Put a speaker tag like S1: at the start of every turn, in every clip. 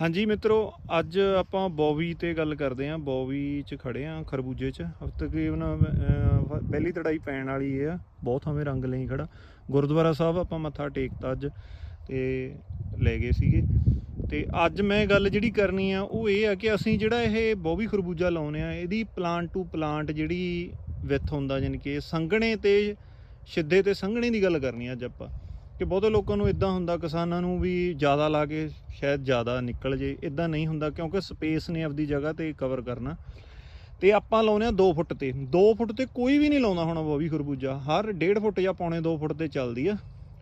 S1: ਹਾਂਜੀ ਮਿੱਤਰੋ ਅੱਜ ਆਪਾਂ ਬੋਵੀ ਤੇ ਗੱਲ ਕਰਦੇ ਆਂ ਬੋਵੀ ਚ ਖੜੇ ਆਂ ਖਰਬੂਜੇ ਚ। ਤਕਰੀਬਨ ਅਹ, ਪਹਿਲੀ ਤੜਾਈ ਪੈਣ ਵਾਲੀ ਆ। ਬਹੁਤ ਹਮੇ ਰੰਗ ਲਈ ਖੜਾ। ਗੁਰਦੁਆਰਾ ਸਾਹਿਬ ਆਪਾਂ ਮੱਥਾ ਟੇਕਤਾ ਅੱਜ ਤੇ ਲੈ ਗਏ ਸੀਗੇ। ਤੇ ਅੱਜ ਮੈਂ ਗੱਲ ਜਿਹੜੀ ਕਰਨੀ ਆ ਉਹ ਇਹ ਆ ਕਿ ਅਸੀਂ ਜਿਹੜਾ ਇਹ ਬੋਵੀ ਖਰਬੂਜਾ ਲਾਉਨੇ ਆ ਇਹਦੀ ਪਲਾਂਟ ਟੂ ਪਲਾਂਟ ਜਿਹੜੀ ਵਿੱਥ ਹੁੰਦਾ ਯਾਨੀ ਕਿ ਸੰਘਣੇ ਤੇ ਸਿੱਧੇ ਤੇ ਸੰਘਣੇ ਦੀ ਗੱਲ ਕਰਨੀ ਆ ਅੱਜ ਆਪਾਂ। ਕਿ ਬਹੁਤੇ ਲੋਕਾਂ ਨੂੰ ਇਦਾਂ ਹੁੰਦਾ, ਕਿਸਾਨਾਂ ਨੂੰ ਵੀ ਜ਼ਿਆਦਾ ਲਾ ਕੇ ਸ਼ਾਇਦ ਜ਼ਿਆਦਾ ਨਿਕਲ ਜੇ ਇਦਾਂ ਨਹੀਂ ਹੁੰਦਾ ਕਿਉਂਕਿ ਸਪੇਸ ਨੇ ਆਪਦੀ ਜਗ੍ਹਾ ਤੇ ਕਵਰ ਕਰਨਾ। ਤੇ ਆਪਾਂ ਲਾਉਨੇ ਆ 2 ਫੁੱਟ ਤੇ। 2 ਫੁੱਟ ਤੇ ਕੋਈ ਵੀ ਨਹੀਂ ਲਾਉਂਦਾ ਹੋਣਾ ਉਹ ਵੀ ਖਰਬੂਜਾ। ਹਰ 1.5 ਫੁੱਟ ਜਾਂ ਪੌਣੇ 2 ਫੁੱਟ ਤੇ ਚੱਲਦੀ ਆ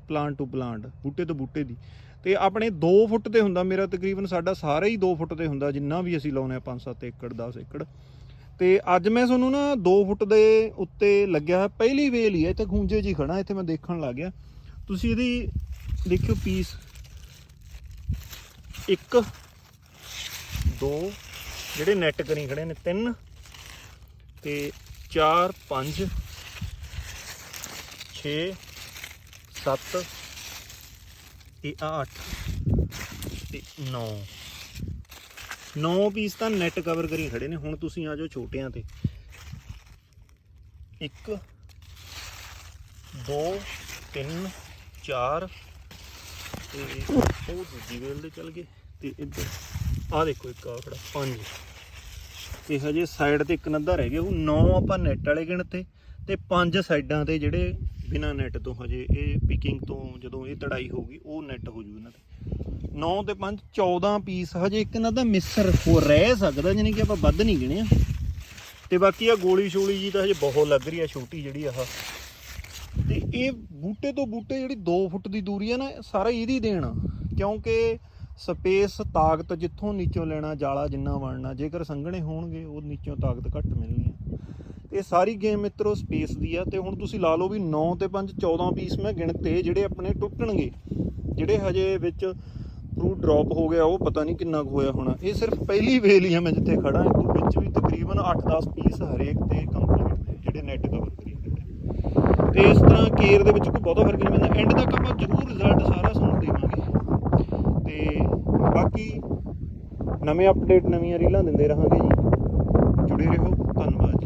S1: ਪਲਾਂਟ ਟੂ ਪਲਾਂਟ ਬੂਟੇ ਤੋਂ ਬੂਟੇ ਦੀ। ਤੇ ਆਪਣੇ 2 ਫੁੱਟ ਤੇ ਹੁੰਦਾ, ਮੇਰਾ ਤਕਰੀਬਨ ਸਾਡਾ ਸਾਰਾ ਹੀ 2 ਫੁੱਟ ਤੇ ਹੁੰਦਾ, ਜਿੰਨਾ ਵੀ ਅਸੀਂ ਲਾਉਨੇ ਆ 5-7 ਏਕੜ 10 ਏਕੜ। ਤੇ ਅੱਜ ਮੈਂ ਤੁਹਾਨੂੰ ਨਾ 2 ਫੁੱਟ ਦੇ ਉੱਤੇ ਲੱਗਿਆ ਹੋਇਆ, ਪਹਿਲੀ ਵੇਲ ਹੀ ਹੈ ਇੱਥੇ ਖੂੰਜੇ ਜੀ ਖੜਾ ਇੱਥੇ ਮੈਂ ਦੇਖਣ ਲੱਗ ਗਿਆ। ਤੁਸੀਂ ਇਹਦੀ ਦੇਖਿਓ ਪੀਸ ਇੱਕ, ਦੋ, ਜਿਹੜੇ ਨੈਟ ਕਰੀ ਖੜੇ ਨੇ, ਤਿੰਨ ਤੇ 4 5 6 7 ਇਹ 8 ਤੇ 9 9 ਪੀਸ ਤਾਂ ਨੈਟ ਕਵਰ ਕਰੀ ਖੜੇ ਨੇ, ਹੁਣ ਤੁਸੀਂ ਆ ਜਾਓ ਛੋਟਿਆਂ ਤੇ। 1 2 3 ਚਾਰ ਤੇ ਉਹ ਦੂਜੀ ਵੇਲ ਦੇ ਚੱਲ ਗਏ ਤੇ ਇੱਧਰ ਆ ਦੇਖੋ ਇੱਕ ਆ ਖੜਾ 5 ਤੇ ਹਜੇ ਸਾਈਡ ਤੇ ਇੱਕ ਨੰਦਾ ਰਹਿ ਗਿਆ, ਉਹ ਨੌ ਆਪਾਂ ਨੈਟ ਵਾਲੇ ਗਿਣਤੇ ਤੇ ਪੰਜ ਸਾਈਡਾਂ ਤੇ ਜਿਹੜੇ ਬਿਨਾ ਨੈਟ ਤੋਂ ਹਜੇ ਇਹ ਪਿਕਿੰਗ ਤੋਂ ਜਦੋਂ ਇਹ ਤੜਾਈ ਹੋਊਗੀ, ਉਹ ਨੈਟ ਹੋ ਜੂ ਇਹਨਾਂ ਤੇ। 9 ਤੇ 5 14 ਪੀਸ ਹਜੇ ਇੱਕ ਇਹਨਾਂ ਦਾ ਮਿਸਰ ਹੋ ਰਹਿ ਸਕਦਾ ਯਾਨੀ ਕਿ ਆਪਾਂ ਵੱਧ ਨਹੀਂ ਗਿਣਿਆ। ਤੇ ਬਾਕੀ ਆ ਗੋਲੀ ਸ਼ੋਲੀ ਜੀ ਤਾਂ ਹਜੇ ਬਹੁਤ ਲੱਗ ਰਹੀ ਆ, ਛੋਟੀ ਜਿਹੜੀ ਆਹ ਤੇ ਇਹ ਬੂਟੇ ਤੋਂ ਬੂਟੇ ਜਿਹੜੀ 2 ਫੁੱਟ ਦੀ ਦੂਰੀ ਹੈ ਨਾ ਸਾਰਾ ਇਹਦੀ ਦੇਣ ਆ। ਕਿਉਂਕਿ ਸਪੇਸ, ਤਾਕਤ ਜਿੱਥੋਂ ਨੀਚੋਂ ਲੈਣਾ, ਜਾਲਾ ਜਿੰਨਾ ਵੜਨਾ, ਜੇਕਰ ਸੰਘਣੇ ਹੋਣਗੇ, ਉਹ ਨੀਚੋਂ ਤਾਕਤ ਘੱਟ ਮਿਲਣੀ ਹੈ ਇਹ ਸਾਰੀ ਗੇਮ ਮਿੱਤਰੋ ਸਪੇਸ ਦੀ ਆ, ਤੇ ਹੁਣ ਤੁਸੀਂ ਲਾ ਲਓ ਵੀ 9 ਤੇ 5 14 ਪੀਸ ਮੈਂ ਗਿਣਤੇ ਜਿਹੜੇ ਆਪਣੇ ਟੁੱਟਣਗੇ, ਜਿਹੜੇ ਹਜੇ ਵਿੱਚ ਫਰੂਟ ਡ੍ਰੌਪ ਹੋ ਗਿਆ, ਉਹ ਪਤਾ ਨਹੀਂ ਕਿੰਨਾ ਕੁ ਹੋਇਆ ਹੋਣਾ। ਇਹ ਸਿਰਫ ਪਹਿਲੀ ਵੇਲ ਹੀ ਆ ਮੈਂ ਜਿੱਥੇ ਖੜਾ ਇਹ ਵਿੱਚ ਵੀ ਤਕਰੀਬਨ 8-10 ਪੀਸ ਹਰੇਕ ਤੇ ਕੰਪਲੀਟ ਜਿਹੜੇ ਨੈਟ ਕਵਰ ਤੇ ਇਸ ਤਰ੍ਹਾਂ ਕੇਅਰ ਦੇ ਵਿੱਚ ਕੋਈ ਬਹੁਤਾ ਫ਼ਰਕ ਨਹੀਂ ਪੈਂਦਾ। ਐਂਡ ਤੱਕ ਆਪਾਂ ਜ਼ਰੂਰ ਰਿਜ਼ਲਟ ਸਾਰਾ ਤੁਹਾਨੂੰ ਦੇਵਾਂਗੇ ਤੇ ਬਾਕੀ ਨਵੇਂ ਅਪਡੇਟ ਨਵੀਆਂ ਰੀਲਾਂ ਦਿੰਦੇ ਰਹਾਂਗੇ ਜੀ। ਜੁੜੇ ਰਹੋ। ਧੰਨਵਾਦ